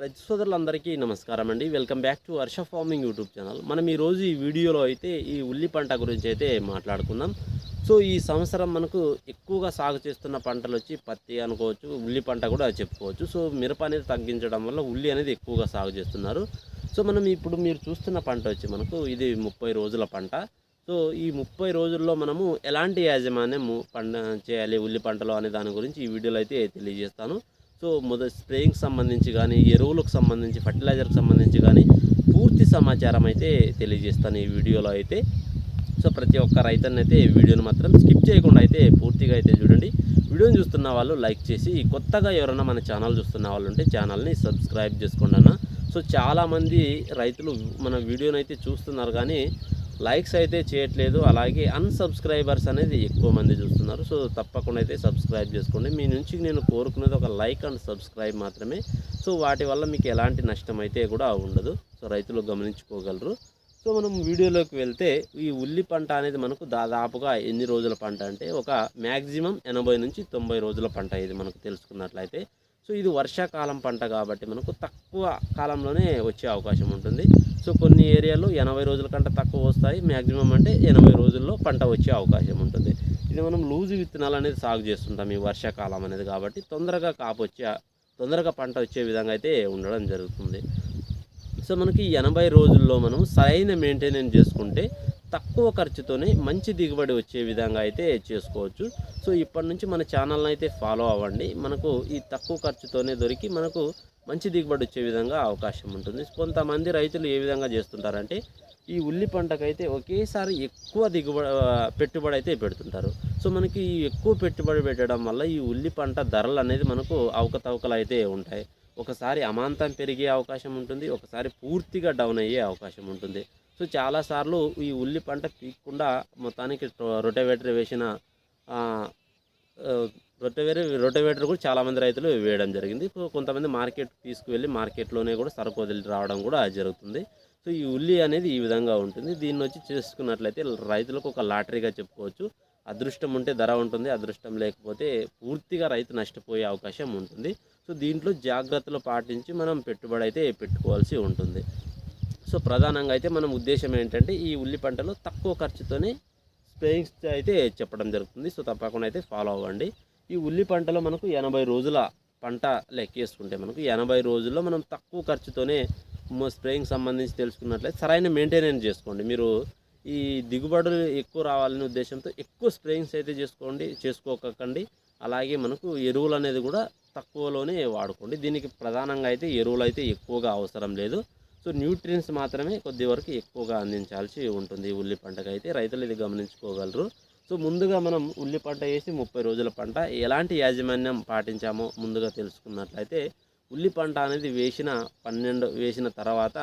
రైతు సోదరులందరికీ నమస్కారం అండి welcome back to Varsha farming YouTube channel. మనం ఈరోజు ఈ వీడియోలో అయితే ఈ ఉల్లి పంట గురించి అయితే మాట్లాడుకుందాం. సో ఈ సంవత్సరం మనకు ఎక్కువగా సాగు చేస్తున్న పంటలు వచ్చి పత్తి అనుకోవచ్చు ఉల్లి పంట కూడా చెప్పుకోవచ్చు. సో మిరప అనేది తగ్గించడం వల్ల ఉల్లి అనేది ఎక్కువగా సాగు చేస్తున్నారు. సో మనం ఇప్పుడు మీరు చూస్తున్న పంట వచ్చి మనకు ఇది ముప్పై రోజుల పంట. సో ఈ ముప్పై రోజుల్లో మనము ఎలాంటి యాజమాన్యం పంట చేయాలి ఉల్లి పంటలో అనే దాని గురించి ఈ వీడియోలో అయితే తెలియజేస్తాను. సో మొదటి స్ప్రేయింగ్ సంబంధించి కానీ ఎరువులకు సంబంధించి ఫర్టిలైజర్కి సంబంధించి కానీ పూర్తి సమాచారం అయితే తెలియజేస్తాను ఈ వీడియోలో అయితే. సో ప్రతి ఒక్క రైతన్న అయితే వీడియోని మాత్రం స్కిప్ చేయకుండా అయితే పూర్తిగా అయితే చూడండి. వీడియోని చూస్తున్న వాళ్ళు లైక్ చేసి కొత్తగా ఎవరైనా మన ఛానల్ చూస్తున్న వాళ్ళు ఉంటే ఛానల్ని సబ్స్క్రైబ్ చేసుకోండి అన్న. సో చాలామంది రైతులు మన వీడియోని అయితే చూస్తున్నారు కానీ లైక్స్ అయితే చేయట్లేదు. అలాగే అన్సబ్స్క్రైబర్స్ అనేది ఎక్కువ మంది చూస్తున్నారు. సో తప్పకుండా అయితే సబ్స్క్రైబ్ చేసుకోండి. మీ నుంచి నేను కోరుకునేది ఒక లైక్ అండ్ సబ్స్క్రైబ్ మాత్రమే. సో వాటి వల్ల మీకు ఎలాంటి నష్టం అయితే కూడా ఉండదు. సో రైతులు గమనించుకోగలరు. సో మనం వీడియోలోకి వెళ్తే ఈ ఉల్లి పంట అనేది మనకు దాదాపుగా ఎన్ని రోజుల పంట అంటే ఒక మ్యాక్సిమం ఎనభై నుంచి తొంభై రోజుల పంట ఇది మనకు తెలుసుకున్నట్లయితే. సో ఇది వర్షాకాలం పంట కాబట్టి మనకు తక్కువ కాలంలోనే వచ్చే అవకాశం ఉంటుంది. సో కొన్ని ఏరియాలో ఎనభై రోజుల కంటే తక్కువ వస్తాయి. మ్యాక్సిమం అంటే ఎనభై రోజుల్లో పంట వచ్చే అవకాశం ఉంటుంది. ఇది మనం లూజు విత్తనాలు అనేది సాగు చేస్తుంటాం ఈ వర్షాకాలం అనేది కాబట్టి తొందరగా కాపు వచ్చే తొందరగా పంట వచ్చే విధంగా అయితే ఉండడం జరుగుతుంది. సో మనకి ఎనభై రోజుల్లో మనం సరైన మెయింటెనెన్స్ చేసుకుంటే తక్కువ ఖర్చుతోనే మంచి దిగుబడి వచ్చే విధంగా అయితే చేసుకోవచ్చు. సో ఇప్పటి నుంచి మన ఛానల్ని అయితే ఫాలో అవ్వండి. మనకు ఈ తక్కువ ఖర్చుతోనే దొరికి మనకు మంచి దిగుబడి వచ్చే విధంగా అవకాశం ఉంటుంది. కొంతమంది రైతులు ఏ విధంగా చేస్తుంటారంటే ఈ ఉల్లి పంటకైతే ఒకేసారి ఎక్కువ దిగుబడి పెట్టుబడి అయితే పెడుతుంటారు. సో మనకి ఈ ఎక్కువ పెట్టుబడి పెట్టడం వల్ల ఈ ఉల్లి పంట ధరలు అనేది మనకు అవకతవకలు అయితే ఉంటాయి. ఒకసారి అమాంతం పెరిగే అవకాశం ఉంటుంది. ఒకసారి పూర్తిగా డౌన్ అయ్యే అవకాశం ఉంటుంది. సో చాలాసార్లు ఈ ఉల్లి పంట పీక్కుండా మొత్తానికి రొటవేటర్ వేసిన రొటవేటర్ రొటవేటర్ కూడా చాలామంది రైతులు వేయడం జరిగింది. సో కొంతమంది మార్కెట్ తీసుకువెళ్ళి మార్కెట్లోనే కూడా సరుకు వదిలి రావడం కూడా జరుగుతుంది. సో ఈ ఉల్లి అనేది ఈ విధంగా ఉంటుంది. దీన్ని వచ్చి చేసుకున్నట్లయితే రైతులకు ఒక లాటరీగా చెప్పుకోవచ్చు. అదృష్టం ఉంటే ధర ఉంటుంది అదృష్టం లేకపోతే పూర్తిగా రైతు నష్టపోయే అవకాశం ఉంటుంది. సో దీంట్లో జాగ్రత్తలు పాటించి మనం పెట్టుబడి అయితే పెట్టుకోవాల్సి ఉంటుంది. సో ప్రధానంగా అయితే మనం ఉద్దేశం ఏంటంటే ఈ ఉల్లి పంటలో తక్కువ ఖర్చుతోనే స్ప్రేయింగ్స్ అయితే చెప్పడం జరుగుతుంది. సో తప్పకుండా అయితే ఫాలో అవ్వండి. ఈ ఉల్లి పంటలో మనకు ఎనభై రోజుల పంట లెక్కేసుకుంటే మనకు ఎనభై రోజుల్లో మనం తక్కువ ఖర్చుతోనే స్ప్రేయింగ్ సంబంధించి తెలుసుకున్నట్లయితే సరైన మెయింటెనెన్స్ చేసుకోండి. మీరు ఈ దిగుబడులు ఎక్కువ రావాలనే ఉద్దేశంతో ఎక్కువ స్ప్రేయింగ్స్ అయితే చేసుకోండి చేసుకోకండి. అలాగే మనకు ఎరువులు అనేది కూడా తక్కువలోనే వాడుకోండి. దీనికి ప్రధానంగా అయితే ఎరువులు అయితే ఎక్కువగా అవసరం లేదు. సో న్యూట్రియన్స్ మాత్రమే కొద్ది వరకు ఎక్కువగా అందించాల్సి ఉంటుంది ఉల్లి పంటకు అయితే. రైతులు ఇది గమనించుకోగలరు. సో ముందుగా మనం ఉల్లి పంట వేసి ముప్పై రోజుల పంట ఎలాంటి యాజమాన్యం పాటించామో ముందుగా తెలుసుకున్నట్లయితే ఉల్లి పంట అనేది వేసిన పన్నెండు వేసిన తర్వాత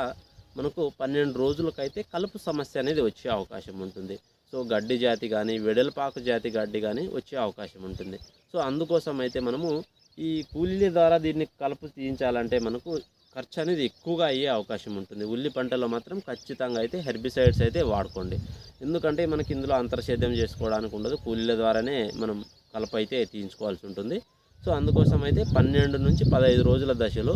మనకు పన్నెండు రోజులకైతే కలుపు సమస్య అనేది వచ్చే అవకాశం ఉంటుంది. సో గడ్డి జాతి కానీ వెడల్పాకు జాతి గడ్డి కానీ వచ్చే అవకాశం ఉంటుంది. సో అందుకోసం అయితే మనము ఈ కూలీల ద్వారా దీన్ని కలుపు తీయించాలంటే మనకు ఖర్చు అనేది ఎక్కువగా అయ్యే అవకాశం ఉంటుంది. ఉల్లి పంటలో మాత్రం ఖచ్చితంగా అయితే హెర్బిసైడ్స్ అయితే వాడుకోండి. ఎందుకంటే మనకి ఇందులో అంతర్సేద్యం చేసుకోవడానికి ఉండదు. కూలీల ద్వారానే మనం కలప అయితే తీయించుకోవాల్సి ఉంటుంది. సో అందుకోసం అయితే పన్నెండు నుంచి పదహైదు రోజుల దశలో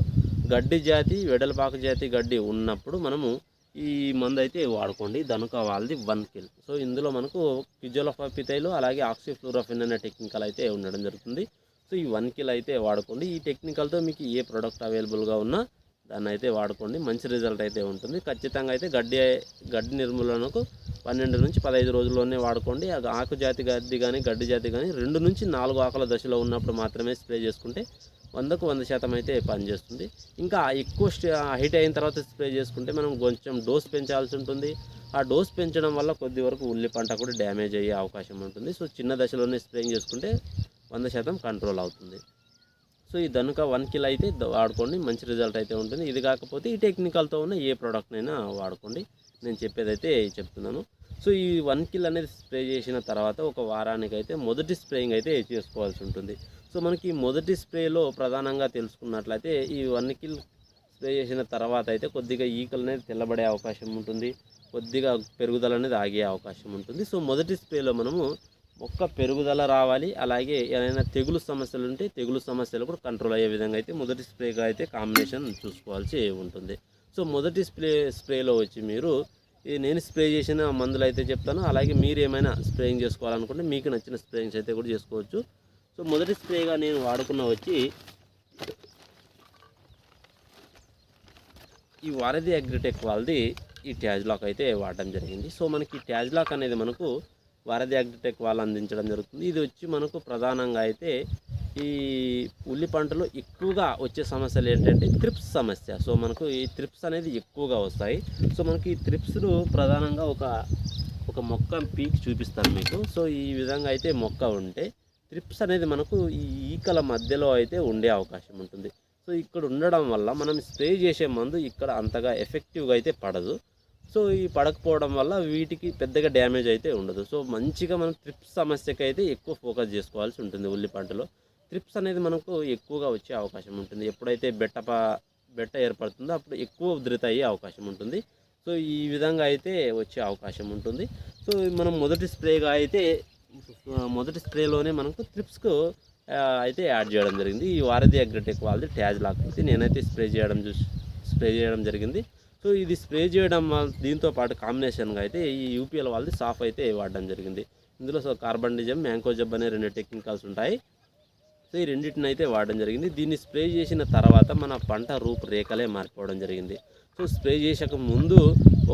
గడ్డి జాతి వెడల్పాకు జాతి గడ్డి ఉన్నప్పుడు మనము ఈ మందు అయితే వాడుకోండి. దనుక వాళ్ళది వన్ కిల్. సో ఇందులో మనకు క్యుజోలఫాపితైలు అలాగే ఆక్సిఫ్లూరోఫిన్ అనే టెక్నికల్ అయితే ఉండడం జరుగుతుంది. సో ఈ వన్ కిల్ అయితే వాడుకోండి. ఈ టెక్నికల్తో మీకు ఏ ప్రోడక్ట్ అవైలబుల్గా ఉన్నా దాన్ని అయితే వాడుకోండి. మంచి రిజల్ట్ అయితే ఉంటుంది. ఖచ్చితంగా అయితే గడ్డి గడ్డి నిర్మూలనకు పన్నెండు నుంచి పదహైదు రోజుల్లోనే వాడుకోండి. ఆకు జాతి గడ్డి కానీ గడ్డి జాతి కానీ రెండు నుంచి నాలుగు ఆకుల దశలో ఉన్నప్పుడు మాత్రమే స్ప్రే చేసుకుంటే వందకు వంద శాతం అయితే పనిచేస్తుంది. ఇంకా ఎక్కువ హైట్ అయిన తర్వాత స్ప్రే చేసుకుంటే మనం కొంచెం డోస్ పెంచాల్సి ఉంటుంది. ఆ డోస్ పెంచడం వల్ల కొద్ది వరకు ఉల్లి పంట కూడా డ్యామేజ్ అయ్యే అవకాశం ఉంటుంది. సో చిన్న దశలోనే స్ప్రేయింగ్ చేసుకుంటే వంద శాతం కంట్రోల్ అవుతుంది. సో ఈ దనుక వన్ కిల్ అయితే వాడుకోండి. మంచి రిజల్ట్ అయితే ఉంటుంది. ఇది కాకపోతే ఈ టెక్నికల్తో ఉన్న ఏ ప్రోడక్ట్నైనా వాడుకోండి. నేను చెప్పేదైతే చెప్తున్నాను. సో ఈ వన్ కిల్ అనేది స్ప్రే చేసిన తర్వాత ఒక వారానికి అయితే మొదటి స్ప్రేయింగ్ అయితే చేసుకోవాల్సి ఉంటుంది. సో మనకి మొదటి స్ప్రేలో ప్రధానంగా తెలుసుకున్నట్లయితే ఈ వన్ కిల్ స్ప్రే చేసిన తర్వాత అయితే కొద్దిగా ఈకలు అనేది తెల్లబడే అవకాశం ఉంటుంది. కొద్దిగా పెరుగుదల అనేది ఆగే అవకాశం ఉంటుంది. సో మొదటి స్ప్రేలో మనము మొక్క పెరుగుదల రావాలి. అలాగే ఏదైనా తెగులు సమస్యలు ఉంటే తెగులు సమస్యలు కూడా కంట్రోల్ అయ్యే విధంగా అయితే మొదటి స్ప్రేగా అయితే కాంబినేషన్ చూసుకోవాల్సి ఉంటుంది. సో మొదటి స్ప్రే స్ప్రేలో వచ్చి మీరు నేను స్ప్రే చేసిన మందులు అయితే చెప్తాను. అలాగే మీరు ఏమైనా స్ప్రేయింగ్ చేసుకోవాలనుకుంటే మీకు నచ్చిన స్ప్రేయింగ్స్ అయితే కూడా చేసుకోవచ్చు. సో మొదటి స్ప్రేగా నేను వాడుకున్న వచ్చి ఈ వారధి అగ్రిటెక్ వాళ్ళది ఈ ట్యాజ్లాక్ అయితే వాడడం జరిగింది. సో మనకి ఈ లాక్ అనేది మనకు వారధి అగ్రిటెక్ వాళ్ళు అందించడం జరుగుతుంది. ఇది వచ్చి మనకు ప్రధానంగా అయితే ఈ ఉల్లి పంటలో ఎక్కువగా వచ్చే సమస్యలు ఏంటంటే త్రిప్స్ సమస్య. సో మనకు ఈ త్రిప్స్ అనేది ఎక్కువగా వస్తాయి. సో మనకి ఈ త్రిప్స్లు ప్రధానంగా ఒక ఒక మొక్క పీక్ చూపిస్తాను మీకు. సో ఈ విధంగా అయితే మొక్క ఉంటే త్రిప్స్ అనేది మనకు ఈ ఈకల మధ్యలో అయితే ఉండే అవకాశం ఉంటుంది. సో ఇక్కడ ఉండడం వల్ల మనం స్ప్రే చేసే మందు ఇక్కడ అంతగా ఎఫెక్టివ్గా అయితే పడదు. సో ఈ పడకపోవడం వల్ల వీటికి పెద్దగా డ్యామేజ్ అయితే ఉండదు. సో మంచిగా మనం త్రిప్స్ సమస్యకి అయితే ఎక్కువ ఫోకస్ చేసుకోవాల్సి ఉంటుంది ఉల్లి పంటలో. త్రిప్స్ అనేది మనకు ఎక్కువగా వచ్చే అవకాశం ఉంటుంది. ఎప్పుడైతే బెట్టప బెట్ట ఏర్పడుతుందో అప్పుడు ఎక్కువ ఉధృత అయ్యే అవకాశం ఉంటుంది. సో ఈ విధంగా అయితే వచ్చే అవకాశం ఉంటుంది. సో మనం మొదటి స్ప్రేగా అయితే మొదటి స్ప్రేలోనే మనకు త్రిప్స్కు అయితే యాడ్ చేయడం జరిగింది. ఈ వారధి అగ్రిటెక్ వాళ్ళది ట్యాజ్ లాక్ అయితే నేనైతే స్ప్రే చేయడం చూసి స్ప్రే చేయడం జరిగింది. సో ఇది స్ప్రే చేయడం దీంతో పాటు కాంబినేషన్గా అయితే ఈ యూపీఎల్ వాళ్ళది సాఫ్ అయితే వాడడం జరిగింది. ఇందులో సో కార్బన్ డిజం మ్యాంకో జబ్ అనే రెండు టెక్నికల్స్ ఉంటాయి. సో ఈ రెండింటిని అయితే వాడడం జరిగింది. దీన్ని స్ప్రే చేసిన తర్వాత మన పంట రూపురేఖలే మారిపోవడం జరిగింది. సో స్ప్రే చేసక ముందు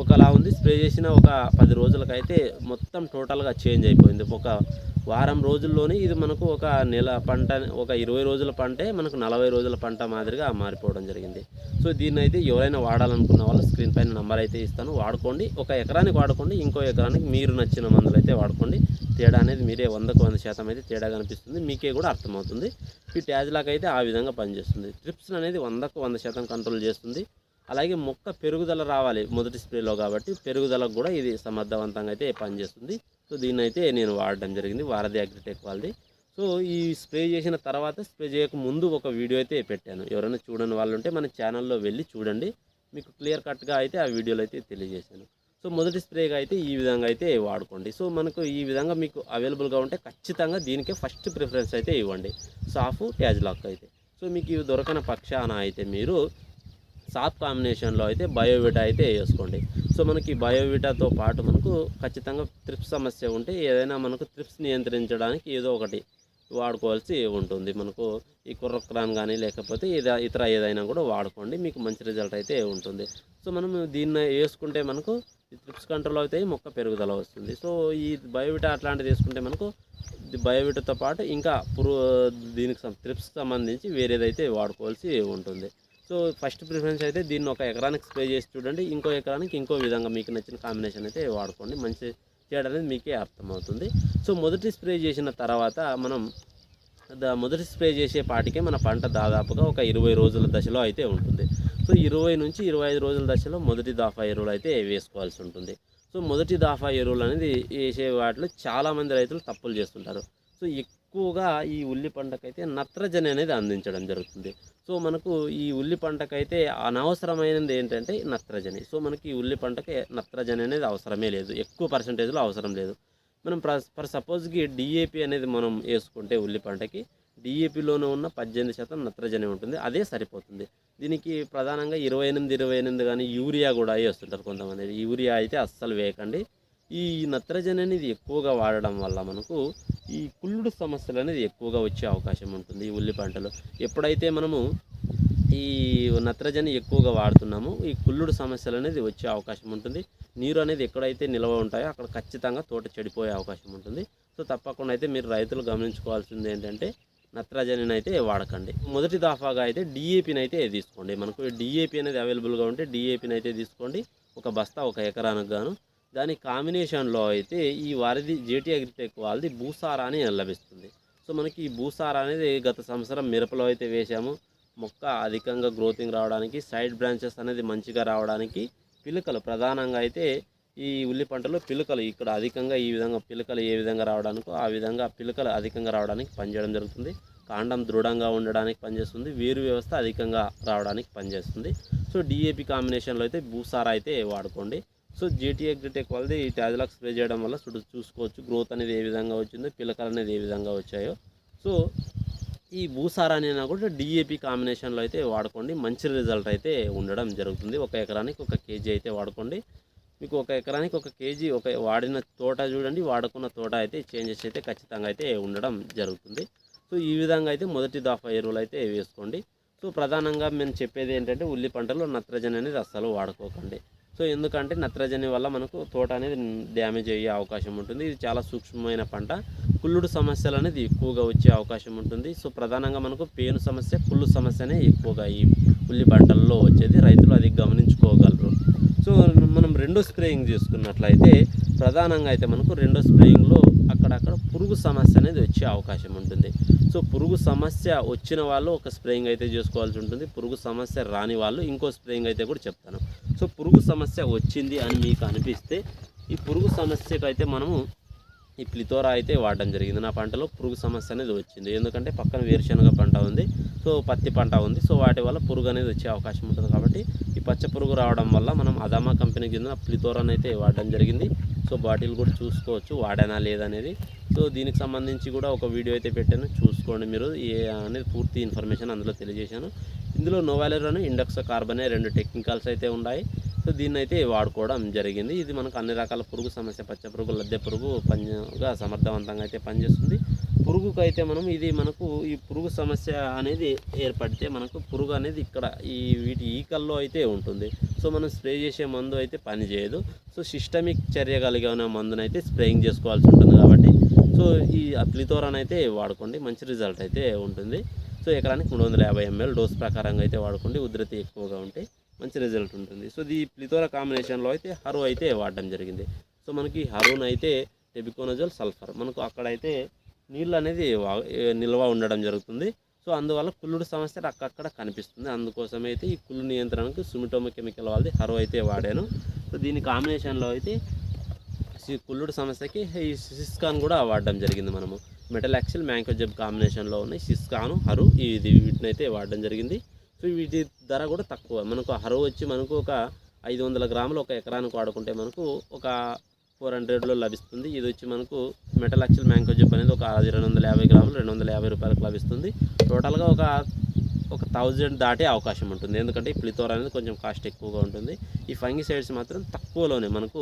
ఒకలా ఉంది. స్ప్రే చేసిన ఒక పది రోజులకైతే మొత్తం టోటల్గా చేంజ్ అయిపోయింది. ఒక వారం రోజుల్లోనే ఇది మనకు ఒక నెల పంట ఒక ఇరవై రోజుల పంటే మనకు నలభై రోజుల పంట మాదిరిగా మారిపోవడం జరిగింది. సో దీన్ని అయితే ఎవరైనా వాడాలనుకున్న వాళ్ళు స్క్రీన్ పైన నెంబర్ అయితే ఇస్తాను. వాడుకోండి. ఒక ఎకరానికి వాడుకోండి. ఇంకో ఎకరానికి మీరు నచ్చిన మందులు అయితే వాడుకోండి. తేడా అనేది మీరే వందకు వంద శాతం అయితే తేడా కనిపిస్తుంది. మీకే కూడా అర్థమవుతుంది. ఈ ట్యాజ్లాక్ అయితే ఆ విధంగా పనిచేస్తుంది. ట్రిప్స్ అనేది వందకు వంద శాతం కంట్రోల్ చేస్తుంది. అలాగే మొక్క పెరుగుదల రావాలి మొదటి స్ప్రేలో కాబట్టి పెరుగుదలకు కూడా ఇది సమర్థవంతంగా అయితే పనిచేస్తుంది. సో దీన్ని అయితే నేను వాడడం జరిగింది వారధి అగ్రిటెక్ వాళ్ళది. సో ఈ స్ప్రే చేసిన తర్వాత స్ప్రే చేయక ముందు ఒక వీడియో అయితే పెట్టాను. ఎవరైనా చూడని వాళ్ళు ఉంటే మన ఛానల్లో వెళ్ళి చూడండి. మీకు క్లియర్ కట్గా అయితే ఆ వీడియోలో అయితే తెలియజేశాను. సో మొదటి స్ప్రేగా అయితే ఈ విధంగా అయితే వాడుకోండి. సో మనకు ఈ విధంగా మీకు అవైలబుల్గా ఉంటే ఖచ్చితంగా దీనికే ఫస్ట్ ప్రిఫరెన్స్ అయితే ఇవ్వండి. సాఫ్ ట్యాజ్ లాక్ అయితే. సో మీకు ఇవి దొరకని పక్షాన అయితే మీరు సాప్ కాంబినేషన్లో అయితే బయోవిటా అయితే వేసుకోండి. సో మనకి బయోవిటాతో పాటు మనకు ఖచ్చితంగా త్రిప్స్ సమస్య ఉంటే ఏదైనా మనకు త్రిప్స్ నియంత్రించడానికి ఏదో ఒకటి వాడుకోవాల్సి ఉంటుంది. మనకు ఈ కుర్రక్రాన్ కానీ లేకపోతే ఇద ఇతర ఏదైనా కూడా వాడుకోండి. మీకు మంచి రిజల్ట్ అయితే ఉంటుంది. సో మనం దీన్ని వేసుకుంటే మనకు ఈ త్రిప్స్ కంట్రోల్ అవుతాయి మొక్క పెరుగుదల వస్తుంది. సో ఈ బయోవిటా అట్లాంటిది వేసుకుంటే మనకు ఇది బయోవిటాతో పాటు ఇంకా పురు దీనికి సం- త్రిప్స్ సంబంధించి వేరేదైతే వాడుకోవాల్సి ఉంటుంది. సో ఫస్ట్ ప్రిఫరెన్స్ అయితే దీన్ని ఒక ఎకరానికి స్ప్రే చేసి చూడండి. ఇంకో ఎకరానికి ఇంకో విధంగా మీకు నచ్చిన కాంబినేషన్ అయితే వాడుకోండి. మంచి చేయడం అనేది మీకే అర్థమవుతుంది. సో మొదటి స్ప్రే చేసిన తర్వాత మనం మొదటి స్ప్రే చేసే పాటికే మన పంట దాదాపుగా ఒక ఇరవై రోజుల దశలో అయితే ఉంటుంది. సో ఇరవై నుంచి ఇరవై ఐదు రోజుల దశలో మొదటి దాఫా ఎరువులు అయితే వేసుకోవాల్సి ఉంటుంది. సో మొదటి దాఫా ఎరువులు అనేది వేసే వాటిలో చాలామంది రైతులు తప్పులు చేస్తుంటారు. సో ఎక్కువగా ఈ ఉల్లి పంటకైతే నత్రజని అనేది అందించడం జరుగుతుంది. సో మనకు ఈ ఉల్లి పంటకైతే అనవసరమైనది ఏంటంటే నత్రజని. సో మనకి ఈ ఉల్లి పంటకి నత్రజని అనేది అవసరమే లేదు. ఎక్కువ పర్సంటేజ్లో అవసరం లేదు. మనం ఫర్ సపోజ్కి డిఏపి అనేది మనం వేసుకుంటే ఉల్లి పంటకి డిఏపిలోనే ఉన్న పద్దెనిమిది శాతం నత్రజని ఉంటుంది. అదే సరిపోతుంది. దీనికి ప్రధానంగా ఇరవై ఎనిమిది ఇరవై ఎనిమిది కానీ యూరియా కూడా వేస్తుంటారు కొంతమంది. యూరియా అయితే అస్సలు వేయకండి. ఈ నత్రజని అనేది ఎక్కువగా వాడడం వల్ల మనకు ఈ కుళ్ళుడు సమస్యలు అనేది ఎక్కువగా వచ్చే అవకాశం ఉంటుంది ఈ ఉల్లి పంటలో. ఎప్పుడైతే మనము ఈ నత్రజని ఎక్కువగా వాడుతున్నాము ఈ కుళ్ళుడు సమస్యలు అనేది వచ్చే అవకాశం ఉంటుంది. నీరు అనేది ఎక్కడైతే నిల్వ ఉంటాయో అక్కడ ఖచ్చితంగా తోట చెడిపోయే అవకాశం ఉంటుంది. సో తప్పకుండా అయితే మీరు రైతులు గమనించుకోవాల్సింది ఏంటంటే నత్రజనిని అయితే వాడకండి. మొదటి దాఫాగా అయితే డిఏపిని అయితే తీసుకోండి. మనకు డిఏపి అనేది అవైలబుల్గా ఉంటే డిఏపిని అయితే తీసుకోండి. ఒక బస్తా ఒక ఎకరానికి గాను దాని కాంబినేషన్లో అయితే ఈ వారిది జేటీ అగ్రిటెక్ వాళ్ళది భూసారాన్ని లభిస్తుంది. సో మనకి ఈ భూసారా అనేది గత సంవత్సరం మిరపలో అయితే వేసాము మొక్క అధికంగా గ్రోతింగ్ రావడానికి సైడ్ బ్రాంచెస్ అనేది మంచిగా రావడానికి పిలుకలు ప్రధానంగా అయితే ఈ ఉల్లి పంటలో పిలుకలు ఇక్కడ అధికంగా ఈ విధంగా పిలుకలు ఏ విధంగా రావడానికో ఆ విధంగా పిలుకలు అధికంగా రావడానికి పనిచేయడం జరుగుతుంది. కాండం దృఢంగా ఉండడానికి పనిచేస్తుంది. వేరు వ్యవస్థ అధికంగా రావడానికి పనిచేస్తుంది. సో డిఏపి కాంబినేషన్లో అయితే భూసారా అయితే వాడుకోండి. సో జీటీ అగ్రిటెక్ వాళ్ళది ఈ ట్యాజ్లాక్ స్ప్రే చేయడం వల్ల చూసుకోవచ్చు. గ్రోత్ అనేది ఏ విధంగా వచ్చిందో పిలకలు అనేది ఏ విధంగా వచ్చాయో. సో ఈ భూసారాన్ని అయినా కూడా డిఏపి కాంబినేషన్లో అయితే వాడుకోండి. మంచి రిజల్ట్ అయితే ఉండడం జరుగుతుంది. ఒక ఎకరానికి ఒక కేజీ అయితే వాడుకోండి. మీకు ఒక ఎకరానికి ఒక కేజీ ఒక వాడిన తోట చూడండి. వాడుకున్న తోట అయితే చేంజెస్ అయితే ఖచ్చితంగా అయితే ఉండడం జరుగుతుంది. సో ఈ విధంగా అయితే మొదటి దఫా ఎరువులు అయితే వేసుకోండి. సో ప్రధానంగా మేము చెప్పేది ఏంటంటే ఉల్లి పంటలో నత్రజని అనేది అస్సలు వాడుకోకండి. సో ఎందుకంటే నత్రజని వల్ల మనకు తోట అనేది డ్యామేజ్ అయ్యే అవకాశం ఉంటుంది. ఇది చాలా సూక్ష్మమైన పంట. కుళ్ళుడు సమస్యలు అనేది ఎక్కువగా వచ్చే అవకాశం ఉంటుంది. సో ప్రధానంగా మనకు పేను సమస్య కుళ్ళు సమస్యనే ఎక్కువగా ఈ ఉల్లి పంటల్లో వచ్చేది. రైతులు అది గమనించుకోగలరు. సో మనం రెండో స్ప్రేయింగ్ చేసుకున్నట్లయితే ప్రధానంగా అయితే మనకు రెండో స్ప్రేయింగ్లో అక్కడక్కడ పురుగు సమస్య అనేది వచ్చే అవకాశం ఉంటుంది. సో పురుగు సమస్య వచ్చిన వాళ్ళు ఒక స్ప్రేయింగ్ అయితే చేసుకోవాల్సి ఉంటుంది. పురుగు సమస్య రాని వాళ్ళు ఇంకో స్ప్రేయింగ్ అయితే కూడా చెప్తాను. సో పురుగు సమస్య వచ్చింది అని మీకు అనిపిస్తే ఈ పురుగు సమస్యకైతే మనము ఈ ప్లితోరా అయితే వాడడం జరిగింది. నా పంటలో పురుగు సమస్య అనేది వచ్చింది. ఎందుకంటే పక్కన వేరుశనగ పంట ఉంది. సో పత్తి పంట ఉంది. సో వాటి వల్ల పురుగు అనేది వచ్చే అవకాశం ఉంటుంది కాబట్టి ఈ పచ్చ పురుగు రావడం వల్ల మనం అదామా కంపెనీ కింద ప్లితోరాని అయితే వాడడం జరిగింది. సో బాటిల్ కూడా చూసుకోవచ్చు. వాడానా లేదనేది సో దీనికి సంబంధించి కూడా ఒక వీడియో అయితే పెట్టాను. చూసుకోండి మీరు. ఏ అనేది పూర్తి ఇన్ఫర్మేషన్ అందులో తెలియజేశాను. ఇందులో నోవాలెరోను ఇండక్స్ కార్బన్ రెండు టెక్నికల్స్ అయితే ఉన్నాయి. సో దీన్ని అయితే వాడుకోవడం జరిగింది. ఇది మనకు అన్ని రకాల పురుగు సమస్య పచ్చ పురుగు లద్దె పురుగు పనిగా సమర్థవంతంగా అయితే పనిచేస్తుంది. పురుగుకు అయితే మనం ఇది మనకు ఈ పురుగు సమస్య అనేది ఏర్పడితే మనకు పురుగు అనేది ఇక్కడ ఈ వీటి ఈకల్లో అయితే ఉంటుంది. సో మనం స్ప్రే చేసే మందు అయితే పనిచేయదు. సో సిస్టమిక్ చర్య కలిగిన మందునైతే స్ప్రేయింగ్ చేసుకోవాల్సి ఉంటుంది కాబట్టి సో ఈ అప్లితోరాన్ అయితే వాడుకోండి. మంచి రిజల్ట్ అయితే ఉంటుంది. సో ఎకరానికి మూడు వందల యాభై ఎంఎల్ డోస్ ప్రకారంగా అయితే వాడుకోండి. ఉధృతి ఎక్కువగా ఉంటే మంచి రిజల్ట్ ఉంటుంది. సో ఈ ప్లితోరా కాంబినేషన్లో అయితే హరు అయితే వాడడం జరిగింది. సో మనకి హరున్ అయితే టెబికోనజోల్ సల్ఫర్ మనకు అక్కడైతే నీళ్ళు అనేది నిల్వ ఉండడం జరుగుతుంది. సో అందువల్ల కుళ్ళుడు సమస్య అక్కడక్కడ కనిపిస్తుంది. అందుకోసమైతే అయితే ఈ కుళ్ళు నియంత్రణకు సుమిటోమ కెమికల్ వాళ్ళది హరు అయితే వాడాను. సో దీని కాంబినేషన్లో అయితే కుల్లుడు కుళ్ళుడు సమస్యకి ఈ సిస్కాన్ కూడా వాడడం జరిగింది మనము. మెటల్ యాక్సిల్ మ్యాంకోజెబ్ కాంబినేషన్లో ఉన్నాయి సిస్కాను హరు ఇది వీటిని అయితే వాడడం జరిగింది. సో వీటి ధర కూడా తక్కువ. మనకు హరు వచ్చి మనకు ఒక ఐదు వందల గ్రాములు ఒక ఎకరానికి వాడుకుంటే మనకు ఒక ఫోర్ హండ్రెడ్లో లభిస్తుంది. ఇది వచ్చి మనకు మెటల్ యాక్సిల్ మ్యాంకోజెబ్ అనేది ఒక అది రెండు వందల యాభై గ్రాములు రెండు వందల యాభై రూపాయలకు లభిస్తుంది. టోటల్గా ఒక ఒక థౌజండ్ దాటే అవకాశం ఉంటుంది. ఎందుకంటే ఈ ప్లితోర్ అనేది కొంచెం కాస్ట్ ఎక్కువగా ఉంటుంది. ఈ ఫంగిసైడ్స్ మాత్రం తక్కువలోనే మనకు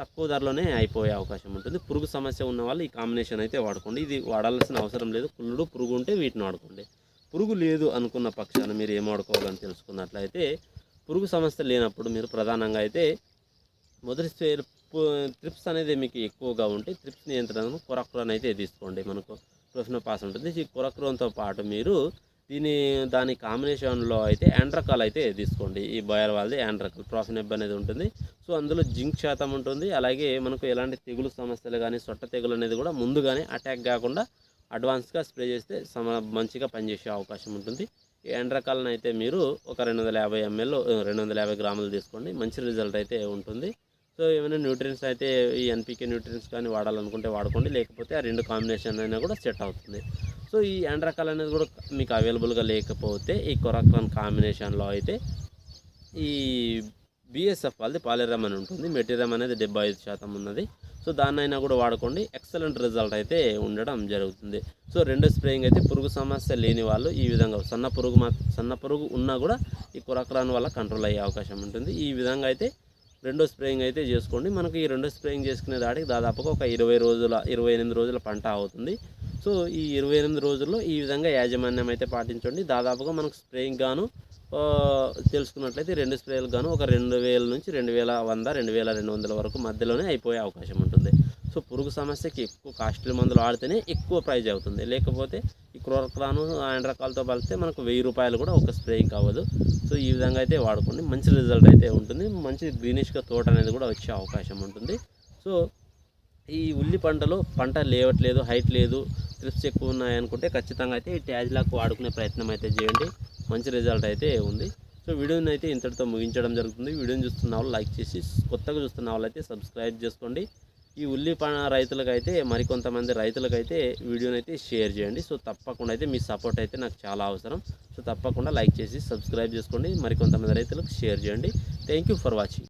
తక్కువ ధరలోనే అయిపోయే అవకాశం ఉంటుంది. పురుగు సమస్య ఉన్న వాళ్ళు ఈ కాంబినేషన్ అయితే వాడుకోండి. ఇది వాడాల్సిన అవసరం లేదు. కుళ్ళుడు పురుగు ఉంటే వీటిని వాడుకోండి. పురుగు లేదు అనుకున్న పక్షాన మీరు ఏం వాడుకోవాలని తెలుసుకున్నట్లయితే పురుగు సమస్య లేనప్పుడు మీరు ప్రధానంగా అయితే మొదటి స్టేర్ ట్రిప్స్ అనేది మీకు ఎక్కువగా ఉంటే ట్రిప్స్ నియంత్రణ కొరక్రోన్ అయితే తీసుకోండి మనకు ప్రొఫినోపాస్ ఉంటుంది. ఈ కొరక్రోన్తో పాటు మీరు దీని దాని కాంబినేషన్లో అయితే యాండ్రకాల్ అయితే తీసుకోండి. ఈ బయర్ వాళ్ళది యాండ్రకాల్. ప్రాఫినెబ్ అనేది ఉంటుంది. సో అందులో జింక్ శాతం ఉంటుంది. అలాగే మనకు ఎలాంటి తెగులు సమస్యలు కానీ సొట్ట తెగులు అనేది కూడా ముందుగానే అటాక్ కాకుండా అడ్వాన్స్గా స్ప్రే చేస్తే సమ మంచిగా పనిచేసే అవకాశం ఉంటుంది. ఈ ఎండ్రకాలను అయితే మీరు ఒక రెండు వందల యాభై ఎంఎల్ రెండు వందల యాభై గ్రాములు తీసుకోండి. మంచి రిజల్ట్ అయితే ఉంటుంది. సో ఏమైనా న్యూట్రియన్స్ అయితే ఈ ఎన్పికే న్యూట్రియన్స్ కానీ వాడాలనుకుంటే వాడుకోండి. లేకపోతే ఆ రెండు కాంబినేషన్ అయినా కూడా సెట్ అవుతుంది. సో ఈ ఎండ్రకాల్ అనేది కూడా మీకు అవైలబుల్గా లేకపోతే ఈ కొరక్రాన్ కాంబినేషన్లో అయితే ఈ బిఎస్ఎఫ్ వాళ్ళది పాలిరమ్ అని ఉంటుంది. మెటీరియల్ అనేది డెబ్బై ఐదు శాతం ఉన్నది. సో దాన్నైనా కూడా వాడుకోండి. ఎక్సలెంట్ రిజల్ట్ అయితే ఉండడం జరుగుతుంది. సో రెండో స్ప్రేయింగ్ అయితే పురుగు సమస్య లేని వాళ్ళు ఈ విధంగా సన్న పురుగు మా సన్న పురుగు ఉన్నా కూడా ఈ కురక్రాన్ వల్ల కంట్రోల్ అయ్యే అవకాశం ఉంటుంది. ఈ విధంగా అయితే రెండో స్ప్రేయింగ్ అయితే చేసుకోండి. మనకి ఈ రెండో స్ప్రేయింగ్ చేసుకునే దాటికి దాదాపుగా ఒక ఇరవై రోజుల ఇరవై ఎనిమిది రోజుల పంట అవుతుంది. సో ఈ ఇరవై ఎనిమిది రోజుల్లో ఈ విధంగా యాజమాన్యం అయితే పాటించండి. దాదాపుగా మనకు స్ప్రేయింగ్ గాను తెలుసుకున్నట్లయితే రెండు స్ప్రేలు గాను ఒక రెండు వేల నుంచి రెండు వేల వంద రెండు వేల రెండు వందల వరకు మధ్యలోనే అయిపోయే అవకాశం ఉంటుంది. సో పురుగు సమస్యకి ఎక్కువ కాస్ట్లీ మందులు వాడితేనే ఎక్కువ ప్రైజ్ అవుతుంది. లేకపోతే ఈ క్రోరక్రాను ఆయన రకాలతో కలిపితే మనకు వెయ్యి రూపాయలు కూడా ఒక స్ప్రేయింగ్ అవ్వదు సో ఈ విధంగా అయితే వాడుకోండి. మంచి రిజల్ట్ అయితే ఉంటుంది. మంచి గ్రీనిష్గా తోట అనేది కూడా వచ్చే అవకాశం ఉంటుంది. సో ఈ ఉల్లి పంటలో పంట లేవట్లేదు హైట్ లేదు స్ట్రిప్స్ ఎక్కువ ఉన్నాయనుకుంటే ఖచ్చితంగా అయితే ఈ ట్యాజ్ లాక్ వాడుకునే ప్రయత్నం అయితే చేయండి. మంచి రిజల్ట్ అయితే ఉంది. సో వీడియోని అయితే ఇంతటితో ముగించడం జరుగుతుంది. వీడియోని చూస్తున్న వాళ్ళు లైక్ చేసి కొత్తగా చూస్తున్న వాళ్ళైతే సబ్స్క్రైబ్ చేసుకోండి. ఈ ఉల్లి రైతులకైతే మరికొంతమంది రైతులకైతే వీడియోని అయితే షేర్ చేయండి. సో తప్పకుండా అయితే మీ సపోర్ట్ అయితే నాకు చాలా అవసరం. సో తప్పకుండా లైక్ చేసి సబ్స్క్రైబ్ చేసుకోండి. మరికొంతమంది రైతులకు షేర్ చేయండి. Thank you for watching.